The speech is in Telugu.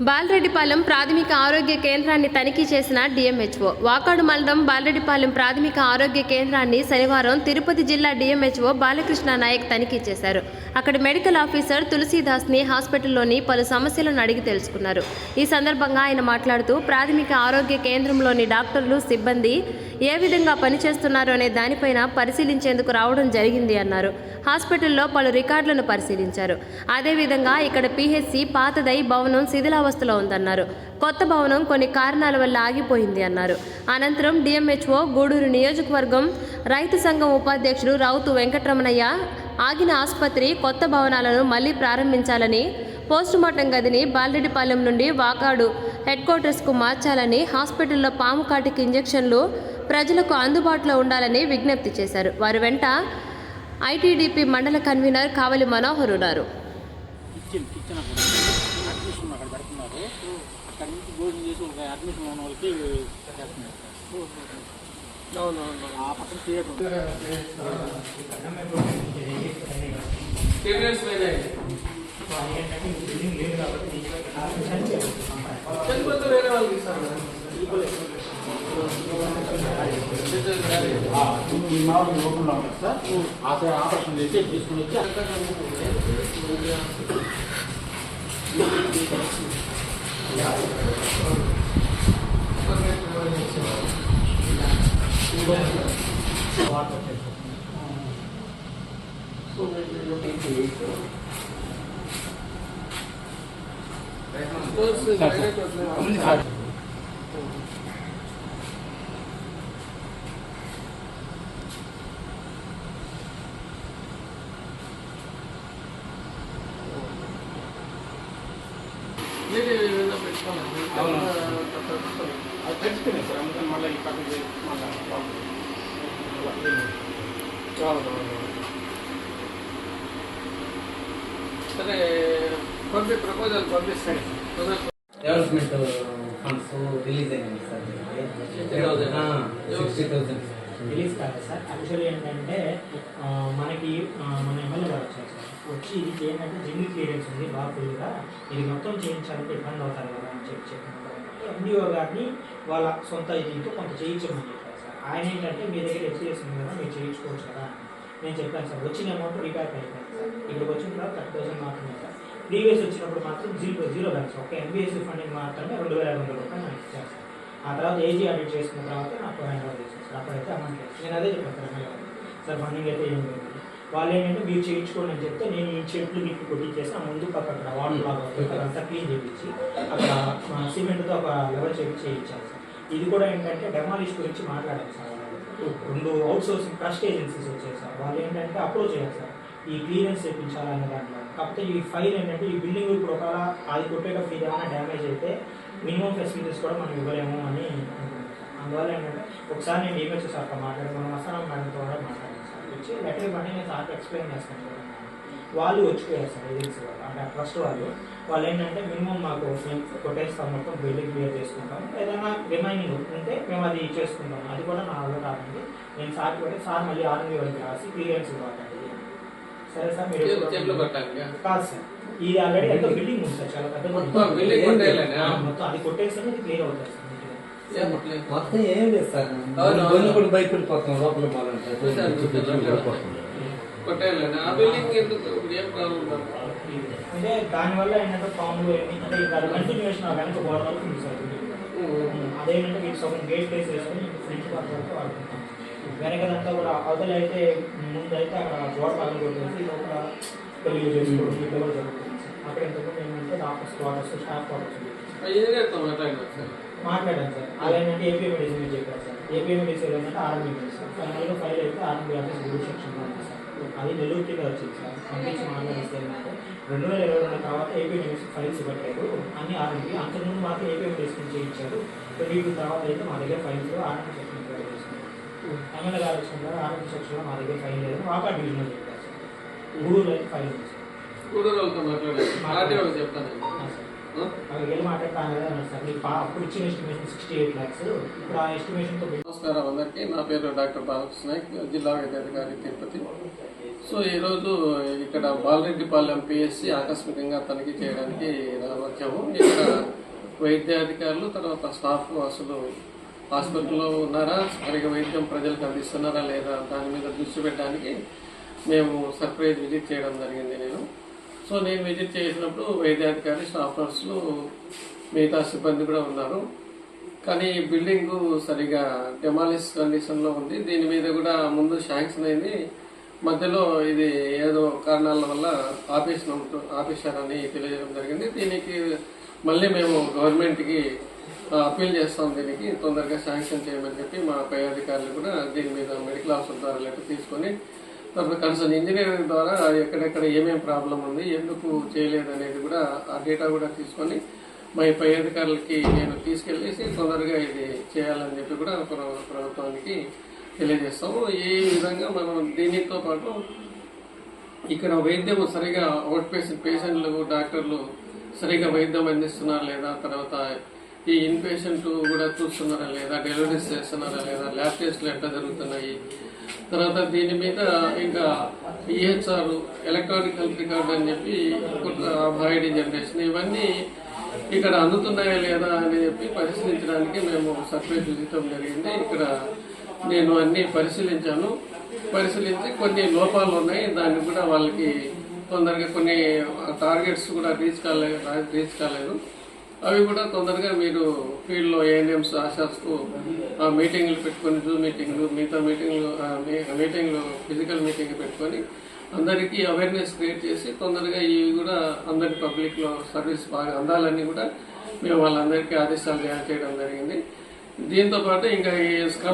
బాలరెడ్డిపాలెం ప్రాథమిక ఆరోగ్య కేంద్రాన్ని తనిఖీ చేసిన డిఎంహెచ్ఓ. వాకాడు మండలం బాలరెడ్డిపాలెం ప్రాథమిక ఆరోగ్య కేంద్రాన్ని శనివారం తిరుపతి జిల్లా డిఎంహెచ్ఓ బాలకృష్ణ నాయక్ తనిఖీ చేశారు. అక్కడి మెడికల్ ఆఫీసర్ తులసీదాస్ని హాస్పిటల్లోని పలు సమస్యలను అడిగి తెలుసుకున్నారు. ఈ సందర్భంగా ఆయన మాట్లాడుతూ ప్రాథమిక ఆరోగ్య కేంద్రంలోని డాక్టర్లు సిబ్బంది ఏ విధంగా పనిచేస్తున్నారు అనే దానిపైన పరిశీలించేందుకు రావడం జరిగింది అన్నారు. హాస్పిటల్లో పలు రికార్డులను పరిశీలించారు. అదేవిధంగా ఇక్కడ పిహెచ్సి పాతదై భవనం శిథిలావస్థలో ఉందన్నారు. కొత్త భవనం కొన్ని కారణాల వల్ల ఆగిపోయింది అన్నారు. అనంతరం డిఎంహెచ్ఓ గూడూరు నియోజకవర్గం రైతు సంఘం ఉపాధ్యక్షుడు రౌతు వెంకటరమణయ్య ఆగిన ఆసుపత్రి కొత్త భవనాలను మళ్ళీ ప్రారంభించాలని పోస్టుమార్టం గదిని బాలరెడ్డిపాలెం నుండి వాకాడు హెడ్ క్వార్టర్స్కు మార్చాలని హాస్పిటల్లో పాము కాటికి ఇంజెక్షన్లు ప్రజలకు అందుబాటులో ఉండాలని విజ్ఞప్తి చేశారు. వారి వెంట ఐటీడీపీ మండల కన్వీనర్ కావలి మనోహర్ ఉన్నారు. చనిపోతే వేరే వాళ్ళకి ఇస్తారు. ఆ, ఈ మామూలు లోపల ఉంటుంది సార్ ఆ సైడ్ ఆపరేషన్ చేసి తీసుకుని వచ్చి అక్కడ ఉంది సార్ అది తెచ్చుకున్నాయి సార్ అందుకని మళ్ళీ ఈ పక్కన సరే పంపి ప్రపోజల్ పంపిస్తాను డెవలప్మెంట్ ఫండ్స్ రిలీజ్ అయినాయి సార్ సిక్స్టీ థౌసండ్ రిలీజ్ కాదు సార్. యాక్చువల్లీ ఏంటంటే మనకి మన ఎమ్మెల్యే గారు వచ్చారు సార్. వచ్చి ఇది ఏంటంటే జిమ్ క్లియరెన్స్ ఉంది బాగా ఫుల్గా ఇది మొత్తం చేయించాలంటే ఇబ్బంది అవుతారు కదా అని చెప్పి చెప్పినప్పుడు ఎండిఓ గారిని వాళ్ళ సొంత దీంతో కొంత చేయించమని చెప్పారు సార్. ఆయన ఏంటంటే మీ దగ్గర ఎక్స్పీరియన్స్ ఉంది కదా మీరు చేయించుకోవచ్చు కదా అని నేను చెప్పాను సార్. వచ్చిన అమౌంట్ రీబ్యాక్ అయిపోయింది సార్. ఇక్కడికి వచ్చిన తర్వాత థర్టీ థౌసండ్ మాత్రమే సార్. ప్రీవియస్ వచ్చినప్పుడు మాత్రం జీరో జీరో బ్యాలెన్స్. ఒక ఎంబీఎస్సీ ఫండింగ్ మాత్రమే రెండు వేల ఐదు వందల రూపాయలు నాకు ఇచ్చారు సార్. ఆ తర్వాత ఏజీ ఆడిట్ చేసుకున్న తర్వాత నాకు హ్యాండ్ ఓవర్ చేశాను సార్ అప్పుడైతే అమౌంట్ నేను అదే చెప్పాను సార్ సార్ ఫండింగ్ అయితే ఏం లేదు. వాళ్ళు ఏంటంటే మీరు చేయించుకోండి అని చెప్తే నేను ఈ చెట్లు మీకు కొట్టించేసి ఆ ముందు పక్క అక్కడ వాటర్ లాగా వస్తుంది అదంతా క్లీన్ చేయించి అక్కడ సిమెంట్తో ఒక లెవెల్ చెప్పి చేయించాను సార్. ఇది కూడా ఏంటంటే డెమాలిష్ గురించి మాట్లాడాలి సార్ రెండు అవుట్ సోర్సింగ్ ట్రస్ట్ ఏజెన్సీస్ వచ్చాయి సార్. వాళ్ళు ఏంటంటే అప్రోచ్ చేయాలి సార్. ఈ క్లియరెన్స్ చేయించాలనే దాంట్లో కాకపోతే ఈ ఫైల్ ఏంటంటే ఈ బిల్డింగ్ ఇప్పుడు ఒకవేళ అది కొట్టేటప్పుడు ఇది ఏమైనా డ్యామేజ్ అయితే మినిమం ఫెసిలిటీస్ కూడా మనం ఇవ్వలేము అని అందువల్ల ఏంటంటే ఒకసారి నేను ఈమెయిల్స్ సార్తో మాట్లాడి మనం అసలు మేడంతో కూడా మాట్లాడాను. సార్ లెటర్ ఇవ్వండి నేను సార్కి ఎక్స్ప్లెయిన్ చేస్తాను. వాళ్ళు వచ్చిపోయారు సార్ ఏజెన్సీ వాళ్ళు. అంటే ట్రస్ట్ వాళ్ళు. వాళ్ళు ఏంటంటే మినిమం మాకు కొట్టేస్తాం మొత్తం బిల్డింగ్ క్లియర్ చేసుకుంటాం. ఏదైనా రిమైనింగ్ ఉంటే మేము అది చేసుకుంటాం. అది కూడా నా వల్ల కాదండి. నేను సార్కి పెట్టి సార్ మళ్ళీ ఆర్మీ వాళ్ళకి రాసి క్లియరెన్స్ ఇవ్వాలి సరే సార్ మీరు కాదు సార్. ఇది ఆల్రెడీ ఎంతో బిల్డింగ్. ఉంది సార్. చాలా పెద్ద మొత్తం అది కొట్టేస్తే క్లియర్ అవుతుంది సార్. మొత్తం ఏం లేదు సార్ అవును. కొన్ని కూడా లోపల అంటే దానివల్ల ఏంటంటే పాములు అంటే ఇంకా అది కంటిన్యూషన్ ఆ వెనక గోడ వరకు ఉంది సార్ అదేంటంటే మీకు సగం గేట్ ప్లేస్ వేసుకొని ఫ్రెండ్స్ పార్ట్ వెనకదంతా కూడా అవతల అయితే అయితే అక్కడ గోడ పగలు లోపల ఒక పెళ్ళి చేసుకోవడం ఇట్లా కూడా జరుగుతుంది అక్కడ ఇంతకుముందు ఏంటంటే ఆఫీస్ క్వార్టర్స్ స్టాఫ్ క్వార్టర్స్ మాట్లాడినా సార్. అదేంటంటే ఏపీ మెడిసిన్ చెప్పారు సార్. ఏపీ మెడిసిన్ ఏంటంటే ఆర్ఎంబీ మెడిసిన్ ఫైనల్గా ఫైల్ అయితే ఆర్ఎంబీ ఆఫీస్ గురు సెక్షన్ ఉంది సార్. అది నెల్లూరు కింద వచ్చింది సార్. పంపించి మాట్లాడిస్తే రెండు వేల ఇరవై రెండు తర్వాత ఏపీ మెడిసిన్ ఫైల్స్ ఇవ్వట్లేదు. అన్ని ఆర్ఎంబీ అంతకుముందు మాకు ఏపీ మెడిసిన్ చేయించారు. ట్వంటీ టూ తర్వాత అయితే మా దగ్గర ఫైల్స్ ఆర్ఎంబీ సెక్షన్ ఎమ్మెల్యే గారు వచ్చిన ఆర్ఎంబీ సెక్షన్లో మా దగ్గర ఫైల్ లేదు. వాకా డివిజన్లో చెప్పారు సార్. గూడూరులో అయితే ఫైల్ ఉంది ఆర్టీఓకి చెప్తాను నమస్కారం అందరికీ. నా పేరు డాక్టర్ బాలకృష్ణ నాయక్ జిల్లా వైద్యాధికారి తిరుపతి. సో ఈరోజు ఇక్కడ బాలరెడ్డిపాలెం పిఎస్సి ఆకస్మికంగా తనిఖీ చేయడానికి వచ్చాము ఇక్కడ వైద్యాధికారులు తర్వాత స్టాఫ్ అసలు హాస్పిటల్లో ఉన్నారా? సరిగా వైద్యం ప్రజలకు అందిస్తున్నారా లేదా? దాని మీద దృష్టి పెట్టడానికి మేము సర్ప్రైజ్ విజిట్ చేయడం జరిగింది నేను. సో నేను విజిట్ చేసినప్పుడు వైద్యాధికారి స్టాఫ్ నర్సులు మిగతా సిబ్బంది కూడా ఉన్నారు. కానీ ఈ బిల్డింగ్ సరిగా డెమాలిస్ కండిషన్లో ఉంది. దీని మీద కూడా ముందు శాంక్షన్ అయింది. మధ్యలో ఇది ఏదో కారణాల వల్ల ఆపేసిన ఆపేశారని తెలియజేయడం జరిగింది. దీనికి మళ్ళీ మేము గవర్నమెంట్కి అప్పీల్ చేస్తాం దీనికి. తొందరగా శాంక్షన్ చేయమని చెప్పి మా పై అధికారులు కూడా దీని మీద మెడికల్ ఆఫీసర్ ద్వారా లెటర్ తీసుకొని కన్సర్న్ ఇంజనీరింగ్ ద్వారా ఎక్కడెక్కడ ఏమేమి ప్రాబ్లం ఉంది ఎందుకు చేయలేదు అనేది కూడా ఆ డేటా కూడా తీసుకొని మా పై అధికారులకి నేను తీసుకెళ్ళేసి తొందరగా ఇది చేయాలని చెప్పి కూడా ప్రభుత్వానికి తెలియజేస్తాము. ఈ విధంగా మనం దీనితో పాటు ఇక్కడ వైద్యం సరిగా అవుట్ పేషెంట్ పేషెంట్లు డాక్టర్లు సరిగా వైద్యం అందిస్తున్నారా లేదా తర్వాత ఈ ఇన్ పేషెంట్ కూడా చూస్తున్నారా లేదా డెలివరీస్ చేస్తున్నారా లేదా ల్యాబ్ టెస్ట్లు ఎట్లా జరుగుతున్నాయి తర్వాత దీని మీద ఇంకా ఈహెచ్ఆర్ ఎలక్ట్రానిక్ హెల్త్ రికార్డ్ అని చెప్పి బయోడి జనరేషన్ ఇవన్నీ ఇక్కడ అందుతున్నాయా లేదా అని చెప్పి పరిశీలించడానికి మేము సర్వే చూపించడం జరిగింది. ఇక్కడ నేను అన్ని పరిశీలించాను. పరిశీలించి కొన్ని లోపాలు ఉన్నాయి. దాన్ని కూడా వాళ్ళకి తొందరగా కొన్ని టార్గెట్స్ కూడా రీచ్ కాలేదు రీచ్ కాలేదు. అవి కూడా తొందరగా మీరు ఫీల్డ్లో ఏఎన్ఎంస్ ఆశాస్కు మీటింగ్లు పెట్టుకొని జూమ్ మీటింగ్లు మిగతా మీటింగ్లు ఆ, మీటింగ్లు ఫిజికల్ మీటింగ్ పెట్టుకొని అందరికీ అవేర్నెస్ క్రియేట్ చేసి తొందరగా ఇవి కూడా అందరి పబ్లిక్లో సర్వీస్ బాగా అందాలని కూడా మేము వాళ్ళందరికీ ఆదేశాలు జారీ చేయడం జరిగింది. దీంతో పాటు ఇంకా ఈ స్క్రబ్